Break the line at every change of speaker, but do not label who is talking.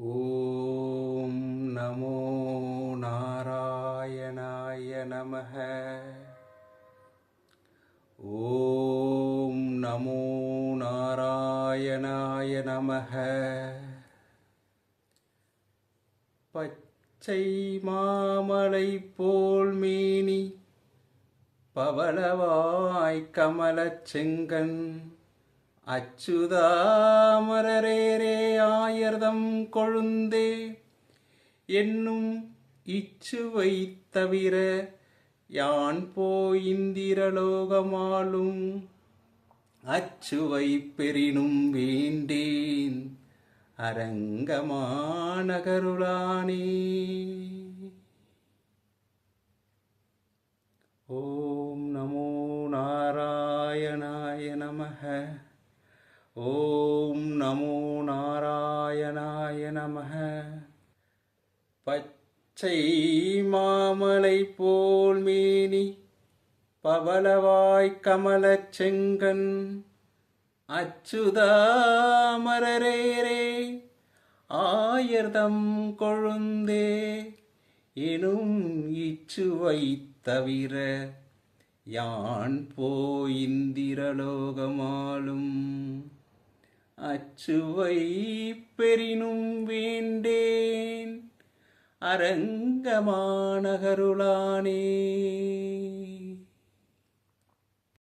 ஓம் நமோ நாராயணாய நம ஓம் நமோ நாராயணாய நம பச்சை மாமலை போல் மேனி பவளவாய் கமலச் செங்கன் அச்சுதாமரரேரே ஆயர்தம் கொழுந்தே. என்னும் இச்சுவை தவிர யான் போயிந்திரலோகமாலும் அச்சுவை பெறினும் வேண்டேன். அரங்கமானகருளானே ஓம் நமோ நாராயணாய நமக. ஓம் நமோ நாராயணாய நம பச்சை மாமலை போல் மேனி பவளவாய் கமல செங்கன் அச்சுதாமரரேரே ஆயர்தம் கொழுந்தே எனும் இச்சுவை தவிர யான் போயிந்திரலோகமாலும் அச்சுவை பெறினும் வேண்டேன். அரங்கமானகருளானே.